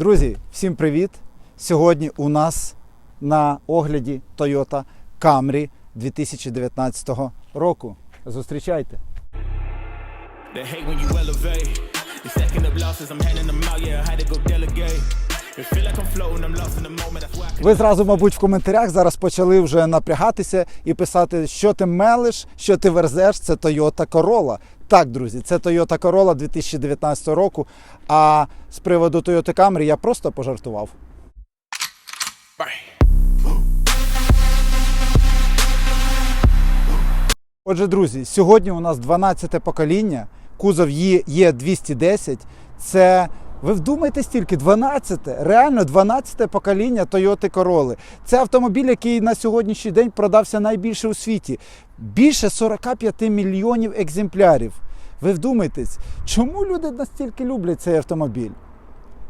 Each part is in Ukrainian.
Друзі, всім привіт! Сьогодні у нас на огляді Toyota Camry 2019 року. Зустрічайте! Ви зразу, мабуть, в коментарях зараз почали вже напрягатися і писати, що ти мелиш, що ти верзеш. Це Toyota Corolla. Так, друзі, це Toyota Corolla 2019 року. А з приводу Toyota Camry я просто пожартував. Отже, друзі, сьогодні у нас 12 покоління, кузов є, є 210. Це ви вдумайтесь тільки 12, реально 12 покоління Toyota Corolla. Це автомобіль, який на сьогоднішній день продався найбільше у світі. Більше 45 мільйонів екземплярів. Ви вдумайтесь, чому люди настільки люблять цей автомобіль?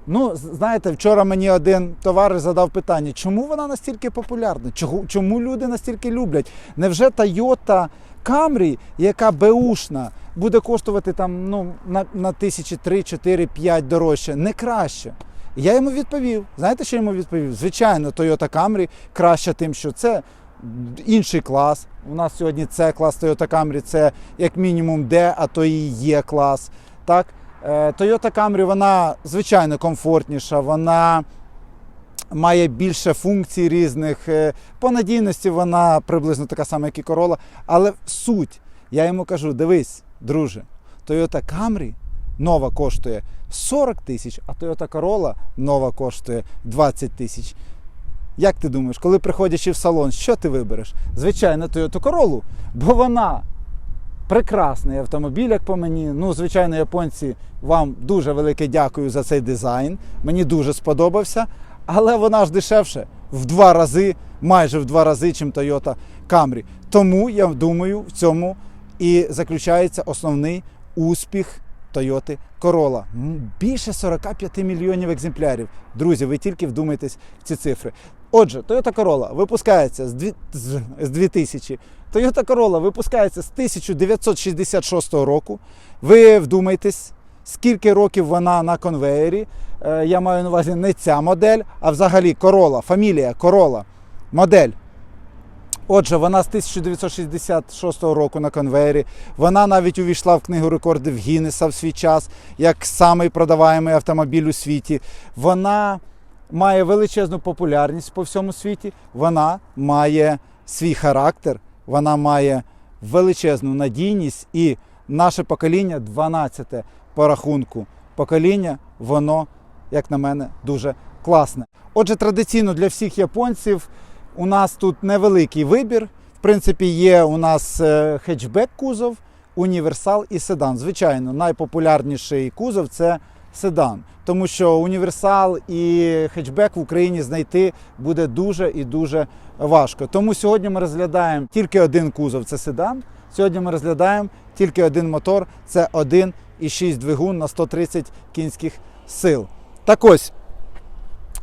Ну, знаєте, вчора мені один товариш задав питання, чому вона настільки популярна? Чому, чому люди настільки люблять? Невже Toyota Camry, яка беушна, буде коштувати там ну, на, на тисячі три, чотири, п'ять дорожче? Не краще. Я йому відповів. Знаєте, що я йому відповів? Звичайно, Toyota Camry краще тим, що це інший клас. У нас сьогодні це клас Toyota Camry, це як мінімум D, а то і є клас. Так? Е, Toyota Camry, вона звичайно комфортніша, вона має більше функцій різних. е, По надійності вона приблизно така сама, як і Corolla. Але суть, я йому кажу: дивись, друже, Toyota Camry нова коштує 40 тисяч, а Toyota Corolla нова коштує 20 тисяч. Як ти думаєш, коли приходячи в салон, що ти вибереш? Звичайно, Toyota Corolla, бо вона прекрасний автомобіль, як по мені. Ну, звичайно, японці, вам дуже велике дякую за цей дизайн. Мені дуже сподобався. Але вона ж дешевше в два рази, майже в два рази, чим Toyota Camry. Тому я думаю, в цьому і заключається основний успіх Toyota Corolla. Більше 45 мільйонів екземплярів. Друзі, ви тільки вдумайтесь в ці цифри. Отже, Toyota Corolla випускається з дві- з з 2000. Toyota Corolla випускається з 1966 року. Ви вдумайтесь, скільки років вона на конвеєрі. Е, Я маю на увазі не ця модель, а взагалі Corolla, фамілія Corolla, модель. Отже, вона з 1966 року на конвеєрі. Вона навіть увійшла в книгу рекордів Гіннеса в свій час як самий продаваємий автомобіль у світі. Вона має величезну популярність по всьому світі. Вона має свій характер, вона має величезну надійність і наше покоління 12 по рахунку. Покоління, воно, як на мене, дуже класне. Отже, традиційно для всіх японців у нас тут невеликий вибір. В принципі, є у нас е, хетчбек кузов, універсал і седан. Звичайно, найпопулярніший кузов це седан, тому що універсал і хетчбек в Україні знайти буде дуже і дуже важко. Тому сьогодні ми розглядаємо тільки один кузов це седан. Сьогодні ми розглядаємо тільки один мотор це 1,6 двигун на 130 кінських сил. Так ось.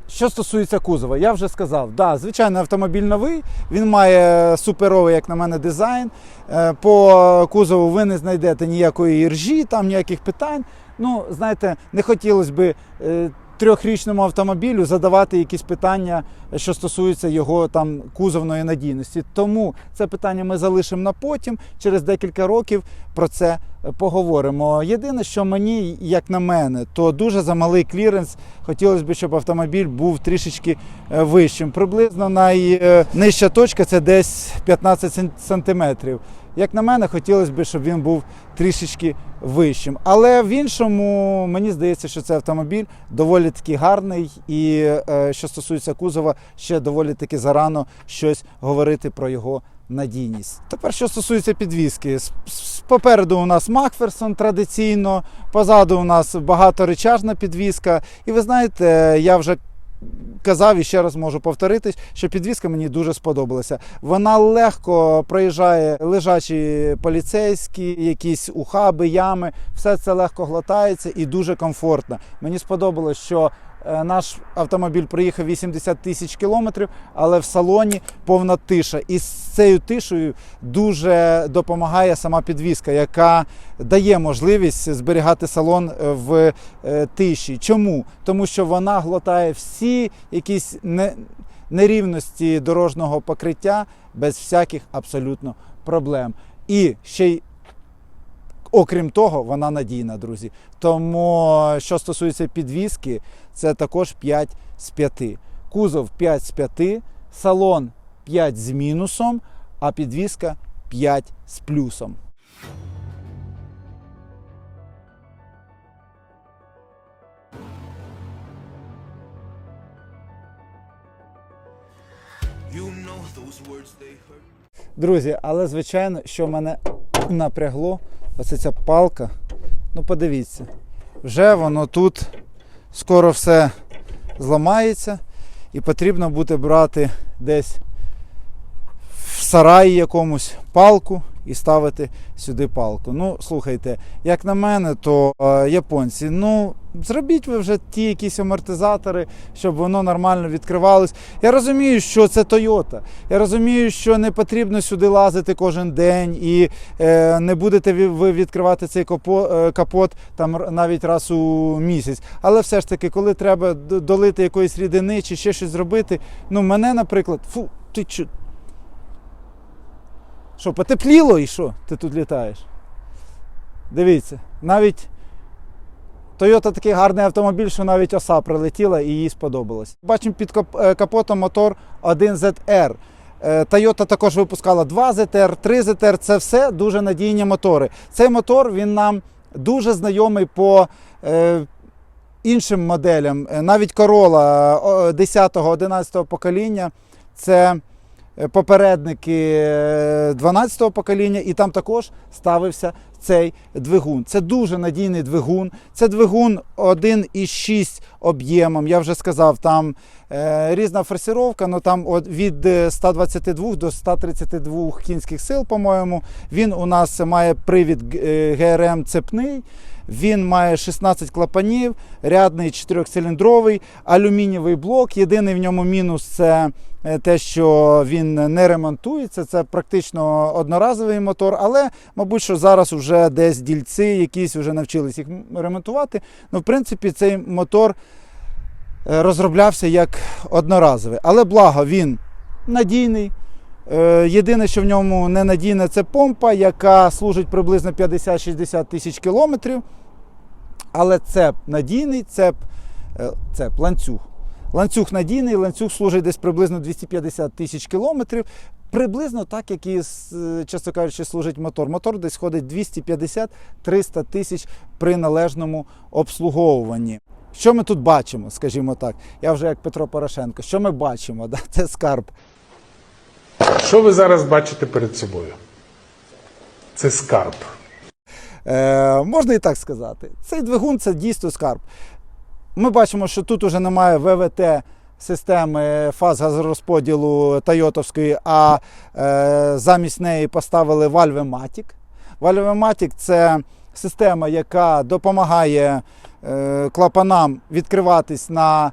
Що стосується кузова, я вже сказав, да, звичайно, автомобіль новий, він має суперовий, як на мене, дизайн. Е, По кузову ви не знайдете ніякої іржі, там ніяких питань. Ну, знаєте, не хотілося б е, трьохрічному автомобілю задавати якісь питання, що стосуються його там кузовної надійності. Тому це питання ми залишимо на потім. Через декілька років про це е, поговоримо. Єдине, що мені, як на мене, то дуже замалий кліренс. Хотілося б, щоб автомобіль був трішечки е, вищим. Приблизно найнижча точка це десь 15 сен- сантиметрів. Як на мене, хотілося б, щоб він був трішечки вищим. Але в іншому мені здається, що цей автомобіль доволі таки гарний, і е, що стосується кузова, ще доволі таки зарано щось говорити про його надійність. Тепер, що стосується с- попереду у нас Макферсон традиційно, позаду у нас багаторечажна підвіска. І ви знаєте, я вже казав і ще раз можу повторитись, що підвізка мені дуже сподобалася. Вона легко проїжджає лежачі поліцейські, якісь ухаби, ями. Все це легко глотається і дуже комфортно. Мені сподобалось, що Наш автомобіль проїхав 80 тисяч кілометрів, але в салоні повна тиша. І з цією тишею дуже допомагає сама підвізка, яка дає можливість зберігати салон е, в е, тиші. Чому? Тому що вона глотає всі якісь нерівності дорожнього покриття без всяких абсолютно проблем. І ще й Окрім того, вона надійна, друзі. Тому, що стосується підвіски, це також 5 з 5. Кузов 5 з 5, салон 5 з мінусом, а підвіска 5 з плюсом. Друзі, але звичайно, що мене напрягло, оце ця палка. Ну, подивіться, вже воно тут скоро все зламається, і потрібно буде брати десь в сараї якомусь палку і ставити сюди палку. Ну, слухайте, як на мене, то е, японці, ну зробіть ви вже ті якісь амортизатори, щоб воно нормально відкривалось. Я розумію, що це Toyota. Я розумію, що не потрібно сюди лазити кожен день і е, не будете ви- відкривати цей капот, капот там навіть раз у місяць. Але все ж таки, коли треба долити якоїсь рідини чи ще щось зробити, ну мене, наприклад, фу, ти чо? Що, потепліло і що? Ти тут літаєш? Дивіться, навіть Toyota такий гарний автомобіль, що навіть оса прилетіла і їй сподобалось. Бачимо під е, капотом мотор 1ZR. Е, Toyota також випускала 2 ZR, 3 ZR. Це все дуже надійні мотори. Цей мотор він нам дуже знайомий по е, іншим моделям. Навіть Corolla 10-11 покоління. Це попередники 12-го покоління, і там також ставився цей двигун. Це дуже надійний двигун. Це двигун 1,6 об'ємом. Я вже сказав, там е, різна форсировка, ну там від е, 122 до 132 кінських сил, по-моєму. Він у нас має привід е, ГРМ цепний. Він має 16 клапанів, рядний чотирьохциліндровий, алюмінієвий блок. Єдиний в ньому мінус це е, те, що він не ремонтується. Це практично одноразовий мотор, але, мабуть, що зараз вже десь дільці якісь вже навчились їх ремонтувати. Ну, в принципі, цей мотор е, розроблявся як одноразовий. Але благо він надійний. Е, Єдине, що в ньому ненадійне, це помпа, яка служить приблизно 50-60 тисяч кілометрів. Але цеп надійний, цеп, е, цеп, ланцюг. Ланцюг надійний, ланцюг служить десь приблизно 250 тисяч кілометрів. Приблизно так, як і, е, часто кажучи, служить мотор. Мотор десь ходить 250-300 тисяч при належному обслуговуванні. Що ми тут бачимо, скажімо так? Я вже як Петро Порошенко. Що ми бачимо? Да? Це скарб. Що ви зараз бачите перед собою? Це скарб. Е, можна і так сказати. Цей двигун це дійсно скарб. Ми бачимо, що тут уже немає ВВТ системи фаз газорозподілу Тойотовської, а е, замість неї поставили Valve-Matic. Valve-Matic – це система, яка допомагає е, клапанам відкриватись на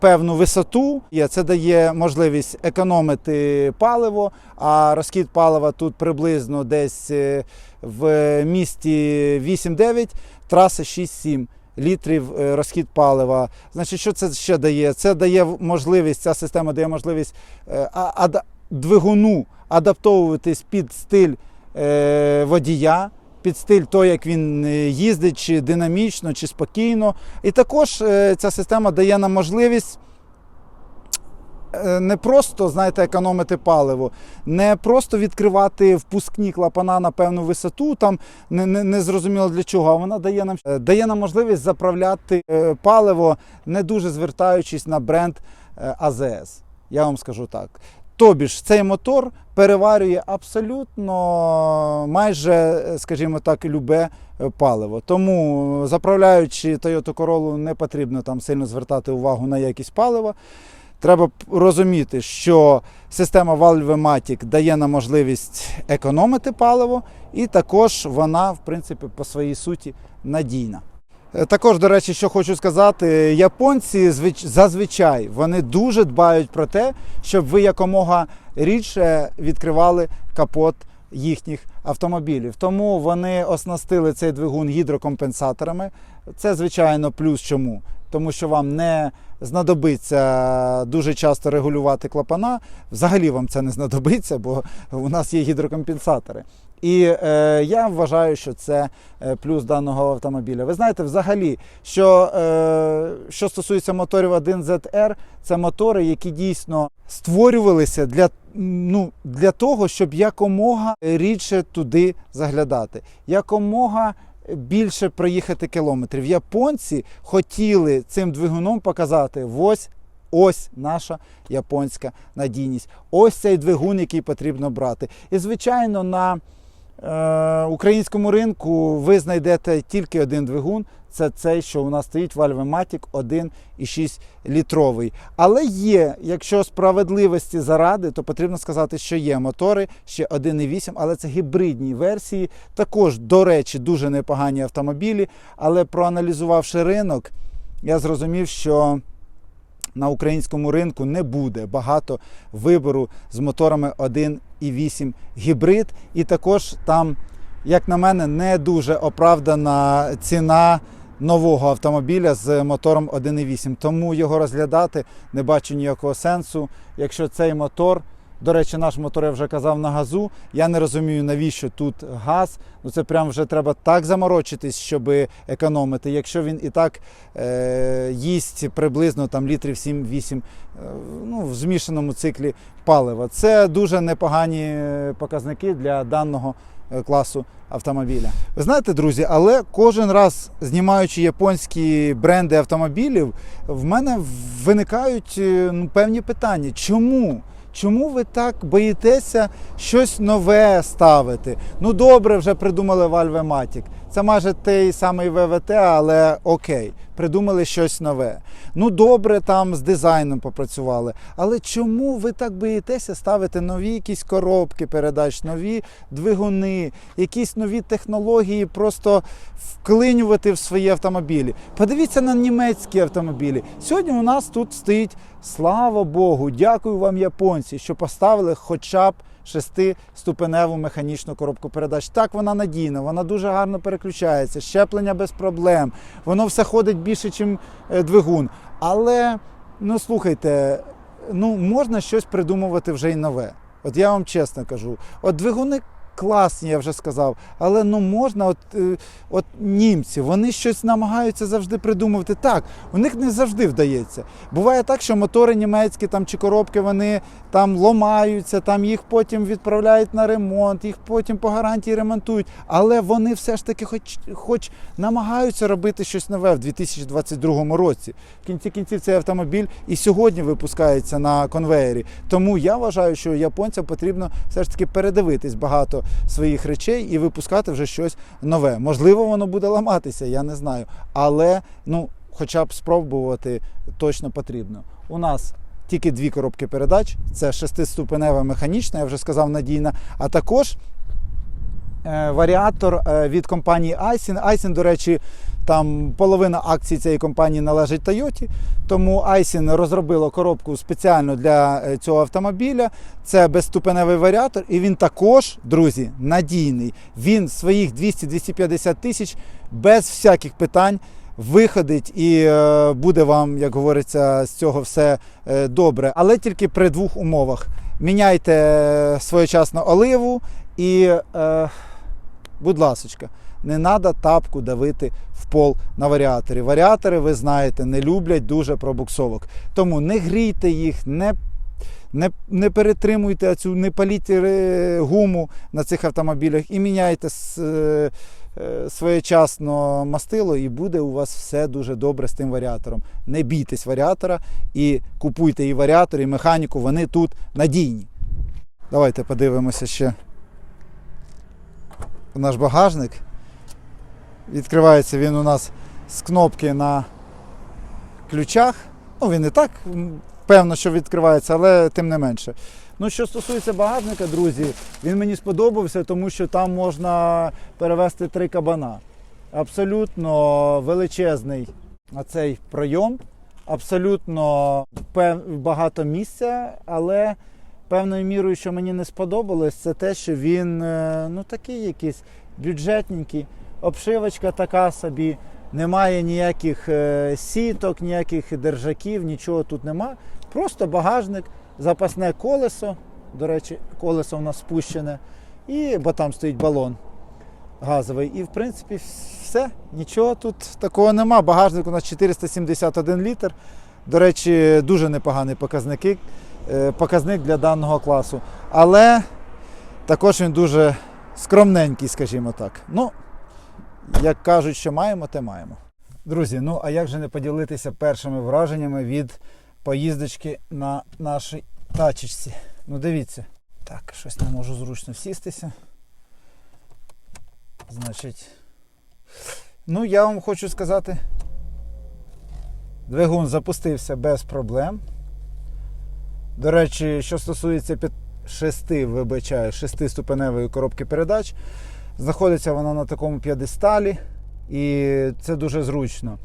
певну висоту. Це дає можливість економити паливо, а розхід палива тут приблизно десь е, в місті 8-9, траса 6-7 літрів е, розхід палива. Значить, що це ще дає? Це дає можливість, ця система дає можливість е, а- ада- двигуну адаптовуватись під стиль е, водія. Під стиль того, як він е, їздить, чи динамічно, чи спокійно. І також е, ця система дає нам можливість е, не просто, знаєте, економити паливо, не просто відкривати впускні клапана на певну висоту, там не, не, не зрозуміло для чого, а вона дає нам, дає нам можливість заправляти паливо, не дуже звертаючись на бренд АЗС. Я вам скажу так. Тобі ж цей мотор переварює абсолютно майже, скажімо так, любе е, паливо. Тому е, заправляючи Toyota Corolla, не потрібно там сильно звертати увагу на якість палива. Треба розуміти, що система Valve-Matic дає нам можливість економити паливо, і також вона, в принципі, по своїй суті надійна. Е, Також, до речі, що хочу сказати, японці звич- зазвичай вони дуже дбають про те, щоб ви якомога рідше відкривали капот їхніх автомобілів. Тому вони оснастили цей двигун гідрокомпенсаторами. Це, звичайно, плюс чому? Тому що вам не знадобиться дуже часто регулювати клапана. Взагалі вам це не знадобиться, бо у нас є гідрокомпенсатори. І е, я вважаю, що це е, плюс даного автомобіля. Ви знаєте, взагалі, що, е, що стосується моторів 1ZR, це мотори, які дійсно створювалися для, ну, для того, щоб якомога рідше туди заглядати, якомога більше проїхати кілометрів. Японці хотіли цим двигуном показати ось. Ось наша японська надійність. Ось цей двигун, який потрібно брати. І, звичайно, на е, українському ринку ви знайдете тільки один двигун. Це цей, що у нас стоїть Valve-Matic 1,6 літровий. Але є, якщо справедливості заради, то потрібно сказати, що є мотори ще 1,8, але це гібридні версії. Також, до речі, дуже непогані автомобілі. Але проаналізувавши ринок, я зрозумів, що на українському ринку не буде багато вибору з моторами 1,8 гібрид. І також там, як на мене, не дуже оправдана ціна нового автомобіля з мотором 1,8. Тому його розглядати не бачу ніякого сенсу. Якщо цей мотор. До речі, наш мотор я вже казав на газу. Я не розумію, навіщо тут газ. Ну це прям вже треба так заморочитись, щоб економити. Якщо він і так е, їсть приблизно там літрів 7-8 е, ну, в змішаному циклі палива. Це дуже непогані е, показники для даного класу автомобіля. Ви знаєте, друзі, але кожен раз знімаючи японські бренди автомобілів, в мене виникають е, ну, певні питання. Чому? Чому ви так боїтеся щось нове ставити? Ну добре, вже придумали Valve-Matic. Це майже той самий ВВТ, але окей, придумали щось нове. Ну добре, там з дизайном попрацювали. Але чому ви так боїтеся ставити нові якісь коробки передач, нові двигуни, якісь нові технології, просто вклинювати в свої автомобілі? Подивіться на німецькі автомобілі. Сьогодні у нас тут стоїть, слава Богу, дякую вам, японці, що поставили хоча б шестиступеневу механічну коробку передач. Так, вона надійна, вона дуже гарно переключається, щеплення без проблем, воно все ходить більше, ніж двигун. Але, ну слухайте, ну можна щось придумувати вже й нове. От я вам чесно кажу, от двигуни класні, я вже сказав, але ну можна, от, е, от німці, вони щось намагаються завжди придумувати. Так, у них не завжди вдається. Буває так, що мотори німецькі там чи коробки вони там ломаються, там їх потім відправляють на ремонт, їх потім по гарантії ремонтують. Але вони все ж таки, хоч, хоч намагаються робити щось нове в 2022 році. В кінці кінців цей автомобіль і сьогодні випускається на конвеєрі. Тому я вважаю, що японцям потрібно все ж таки передивитись багато своїх речей і випускати вже щось нове. Можливо, воно буде ламатися, я не знаю. Але ну, хоча б спробувати точно потрібно. У нас тільки дві коробки передач: це шестиступенева механічна, я вже сказав надійна, а також е, варіатор е, від компанії Айсін. Айсін, до речі, там половина акцій цієї компанії належить Toyota, тому Aisin розробило коробку спеціально для е, цього автомобіля. Це безступеневий варіатор, і він також, друзі, надійний. Він своїх 200-250 тисяч без всяких питань. Виходить і е, буде вам, як говориться, з цього все е, добре, але тільки при двох умовах: міняйте своєчасно оливу і, е, будь ласочка, не треба тапку давити в пол на варіаторі. Варіатори, ви знаєте, не люблять дуже пробуксовок. Тому не грійте їх, не не, не перетримуйте цю, не паліть е, гуму на цих автомобілях і міняйте е, е, своєчасно мастило, і буде у вас все дуже добре з тим варіатором. Не бійтесь варіатора і купуйте і варіатор, і механіку, вони тут надійні. Давайте подивимося ще наш багажник. Відкривається він у нас з кнопки на ключах. Ну, він і так певно, що відкривається, але тим не менше. Ну, що стосується багажника, друзі, він мені сподобався, тому що там можна перевезти три кабана. Абсолютно величезний оцей пройом, абсолютно багато місця, але певною мірою, що мені не сподобалось, це те, що він е, ну такий якийсь бюджетненький, обшивочка така собі, немає ніяких е, сіток, ніяких держаків, нічого тут нема. Просто багажник, запасне колесо. До речі, колесо у нас спущене, і, бо там стоїть балон газовий. І в принципі все. Нічого тут такого нема. Багажник у нас 471 літр. До речі, дуже непоганий показники, е, показник для даного класу. Але також він дуже скромненький, скажімо так. Ну, як кажуть, що маємо, те маємо. Друзі, ну а як же не поділитися першими враженнями від поїздочки на нашій тачечці? Ну, дивіться. Так, щось не можу зручно всістися. Значить. Ну, я вам хочу сказати. Двигун запустився без проблем. До речі, що стосується 6, вибачаю, 6-ступеневої коробки передач, знаходиться вона на такому п'єдесталі, і це дуже зручно.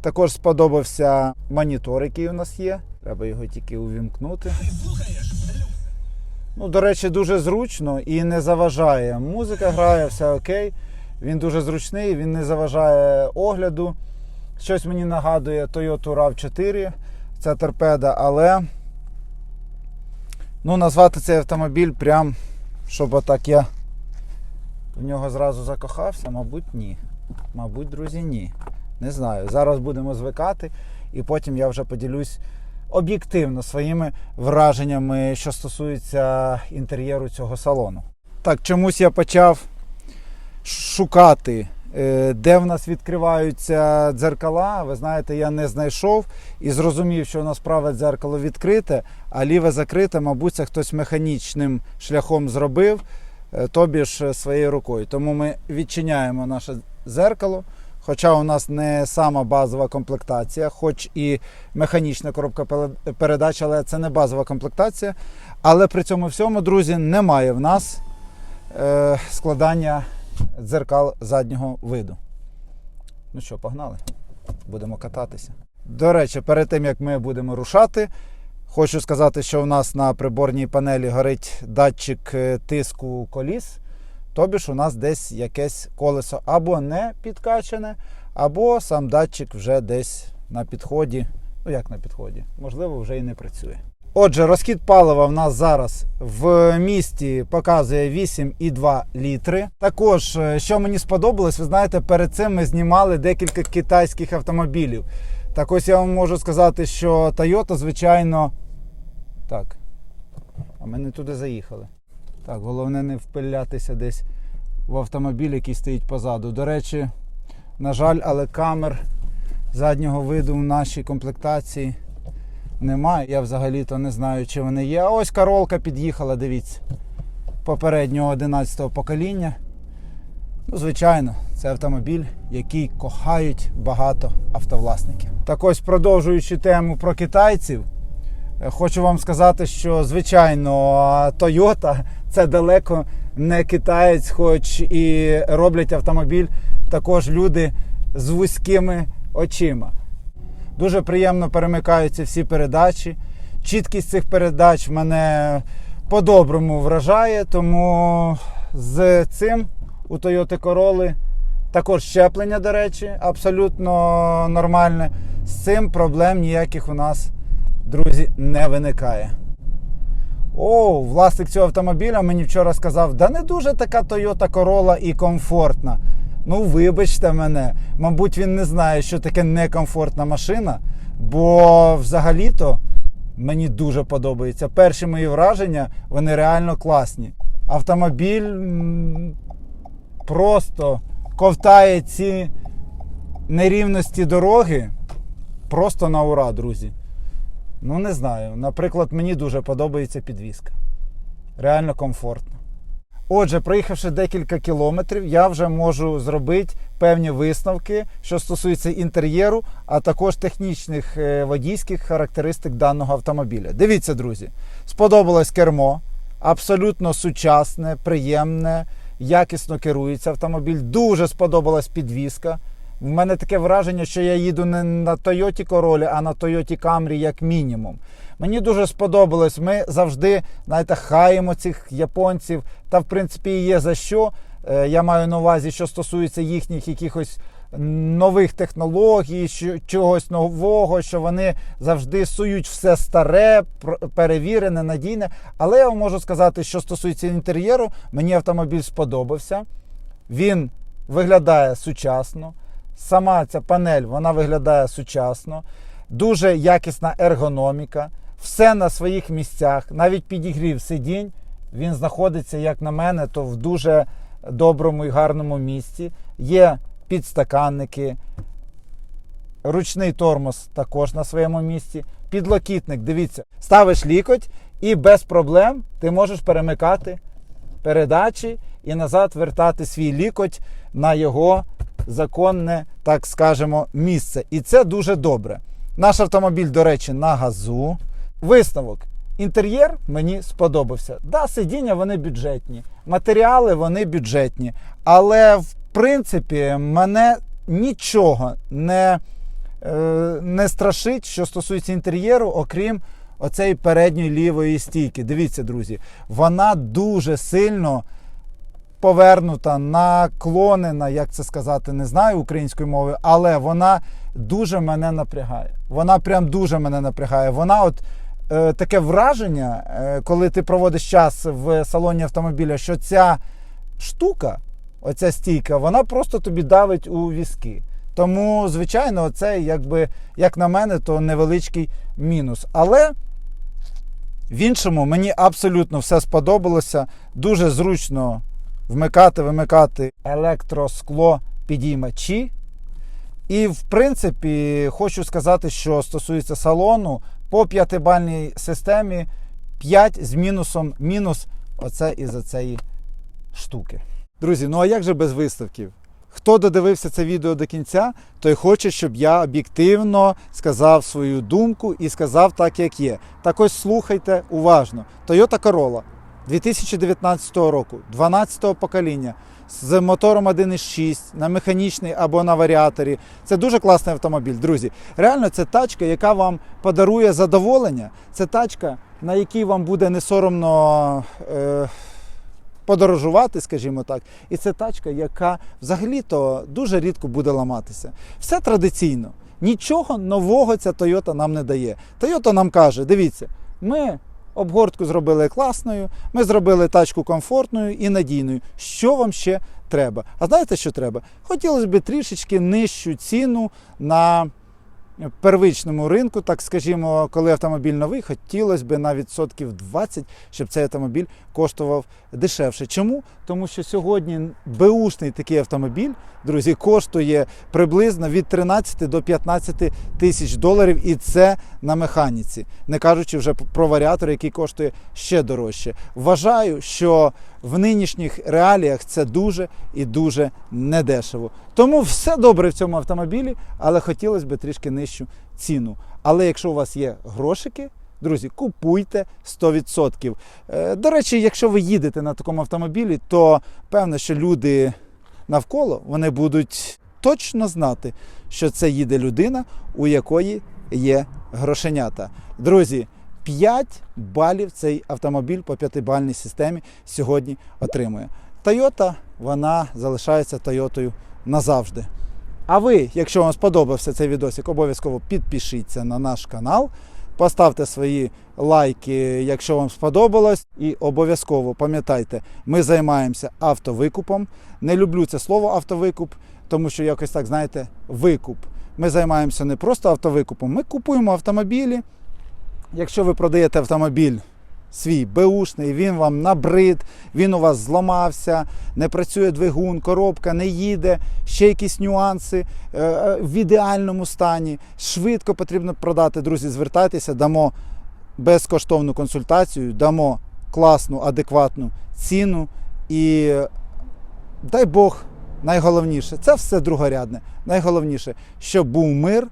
Також сподобався монітор, який у нас є. Треба його тільки увімкнути. Ну, до речі, дуже зручно і не заважає. Музика грає, все окей. Він дуже зручний, він не заважає огляду. Щось мені нагадує Toyota RAV4, ця торпеда, але ну, назвати цей автомобіль прям, щоб отак я в нього зразу закохався, мабуть, ні. Мабуть, друзі, ні. Не знаю. Зараз будемо звикати, і потім я вже поділюсь об'єктивно своїми враженнями, що стосується інтер'єру цього салону. Так, чомусь я почав шукати, е, де в нас відкриваються дзеркала. Ви знаєте, я не знайшов і зрозумів, що у нас праве дзеркало відкрите, а ліве закрите, мабуть, це хтось механічним шляхом зробив, тобі ж своєю рукою. Тому ми відчиняємо наше дзеркало. Хоча у нас не сама базова комплектація, хоч і механічна коробка передач, але це не базова комплектація. Але при цьому всьому, друзі, немає в нас е, складання дзеркал заднього виду. Ну що, погнали? Будемо кататися. До речі, перед тим як ми будемо рушати, хочу сказати, що у нас на приборній панелі горить датчик е, тиску коліс. Тобі ж у нас десь якесь колесо або не підкачане, або сам датчик вже десь на підході. Ну як на підході? Можливо, вже і не працює. Отже, розхід палива в нас зараз в місті показує 8,2 літри. Також, е, що мені сподобалось, ви знаєте, перед цим ми знімали декілька китайських автомобілів. Так ось я вам можу сказати, що Toyota, звичайно. Так. А ми не туди заїхали. Так, головне не впилятися десь в автомобіль, який стоїть позаду. До речі, на жаль, але камер заднього виду в нашій комплектації немає. Я взагалі-то не знаю, чи вони є. А ось королка під'їхала, дивіться. Попереднього 11-го покоління. Ну, звичайно, це автомобіль, який кохають багато автовласників. Так ось, продовжуючи тему про китайців, е, хочу вам сказати, що звичайно Toyota це далеко не китаєць, хоч і роблять автомобіль також люди з вузькими очима. Дуже приємно перемикаються всі передачі. Чіткість цих передач мене по-доброму вражає, тому з цим у Toyota Corolla також щеплення, до речі, абсолютно нормальне. З цим проблем ніяких у нас, друзі, не виникає. О, власник цього автомобіля мені вчора сказав, да не дуже така Toyota Corolla і комфортна. Ну, вибачте мене, мабуть, він не знає, що таке некомфортна машина, бо взагалі-то мені дуже подобається. Перші мої враження, вони реально класні. Автомобіль просто ковтає ці нерівності дороги просто на ура, друзі. Ну, не знаю. Наприклад, мені дуже подобається підвізка. Реально комфортно. Отже, проїхавши декілька кілометрів, я вже можу зробити певні висновки, що стосується інтер'єру, а також технічних е, водійських характеристик даного автомобіля. Дивіться, друзі, сподобалось кермо, абсолютно сучасне, приємне, якісно керується автомобіль. Дуже сподобалась підвізка. В мене таке враження, що я їду не на Тойоті Королі, а на Тойоті Камрі, як мінімум. Мені дуже сподобалось. Ми завжди знаєте, хаємо цих японців. Та в принципі є за що. Е, Я маю на увазі, що стосується їхніх якихось нових технологій, чогось нового, що вони завжди сують все старе, перевірене, надійне. Але я вам можу сказати, що стосується інтер'єру, мені автомобіль сподобався. Він виглядає сучасно. Сама ця панель вона виглядає сучасно, дуже якісна ергономіка, все на своїх місцях, навіть підігрів сидінь. Він знаходиться, як на мене, то в дуже доброму і гарному місці. Є підстаканники, ручний тормоз також на своєму місці. Підлокітник, дивіться, ставиш лікоть і без проблем ти можеш перемикати передачі і назад вертати свій лікоть на його законне, так скажемо, місце. І це дуже добре. Наш автомобіль, до речі, на газу. Висновок. Інтер'єр мені сподобався. Да, сидіння вони бюджетні, матеріали вони бюджетні. Але в принципі мене нічого не, е, не страшить, що стосується інтер'єру, окрім оцеї передньої лівої стійки. Дивіться, друзі, вона дуже сильно повернута, наклонена, як це сказати, не знаю українською мовою, але вона дуже мене напрягає. Вона прям дуже мене напрягає. Вона от е, таке враження, е, коли ти проводиш час в салоні автомобіля, що ця штука, оця стійка, вона просто тобі давить у візки. Тому, звичайно, це, якби, як на мене, то невеличкий мінус. Але в іншому мені абсолютно все сподобалося. Дуже зручно вмикати, вимикати електроскло підіймачі. І, в принципі, хочу сказати, що стосується салону, по п'ятибальній системі 5 з мінусом мінус оце із цієї штуки. Друзі, ну а як же без виставків? Хто додивився це відео до кінця, той хоче, щоб я об'єктивно сказав свою думку і сказав так, як є. Так ось слухайте уважно. Toyota Corolla 2019 року, 12-го покоління, з мотором 1.6 на механічний або на варіаторі. Це дуже класний автомобіль, друзі. Реально, це тачка, яка вам подарує задоволення. Це тачка, на якій вам буде не соромно. Е- подорожувати, скажімо так. І це тачка, яка взагалі-то дуже рідко буде ламатися. Все традиційно. Нічого нового ця Toyota нам не дає. Toyota нам каже: дивіться, ми обгортку зробили класною, ми зробили тачку комфортною і надійною. Що вам ще треба? А знаєте, що треба? Хотілося б трішечки нижчу ціну на первичному ринку, так скажімо, коли автомобіль новий, хотілося б на відсотків 20, щоб цей автомобіль коштував дешевше. Чому? Тому що сьогодні беушний такий автомобіль, друзі, коштує приблизно від 13 до 15 тисяч доларів, і це на механіці, не кажучи вже про варіатор, який коштує ще дорожче. Вважаю, що в нинішніх реаліях це дуже і дуже недешево. Тому все добре в цьому автомобілі, але хотілося б трішки нижчу ціну. Але якщо у вас є грошики, друзі, купуйте 100%. Е, До речі, якщо ви їдете на такому автомобілі, то певно, що люди навколо вони будуть точно знати, що це їде людина, у якої є грошенята. Друзі, 5 балів цей автомобіль по п'ятибальній системі сьогодні отримує. Toyota, вона залишається Тойотою назавжди. А ви, якщо вам сподобався цей відосик, обов'язково підпишіться на наш канал, поставте свої лайки, якщо вам сподобалось. І обов'язково пам'ятайте, ми займаємося автовикупом. Не люблю це слово автовикуп, тому що якось так, знаєте, викуп. Ми займаємося не просто автовикупом, ми купуємо автомобілі. Якщо ви продаєте автомобіль свій беушний, він вам набрид, він у вас зламався, не працює двигун, коробка не їде, ще якісь нюанси е, е, в ідеальному стані. Швидко потрібно продати. Друзі, звертайтеся, дамо безкоштовну консультацію, дамо класну, адекватну ціну і дай Бог, найголовніше, це все другорядне. Найголовніше, щоб був мир,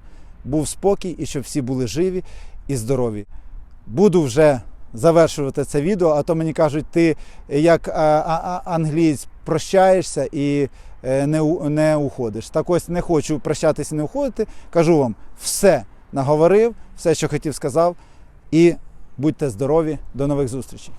був спокій і щоб всі були живі і здорові. Буду вже завершувати це відео, а то мені кажуть, ти як а, англієць прощаєшся і е, не, не уходиш. Так ось не хочу прощатися і не уходити. Кажу вам, все наговорив, все, що хотів, сказав. І будьте здорові, до нових зустрічей.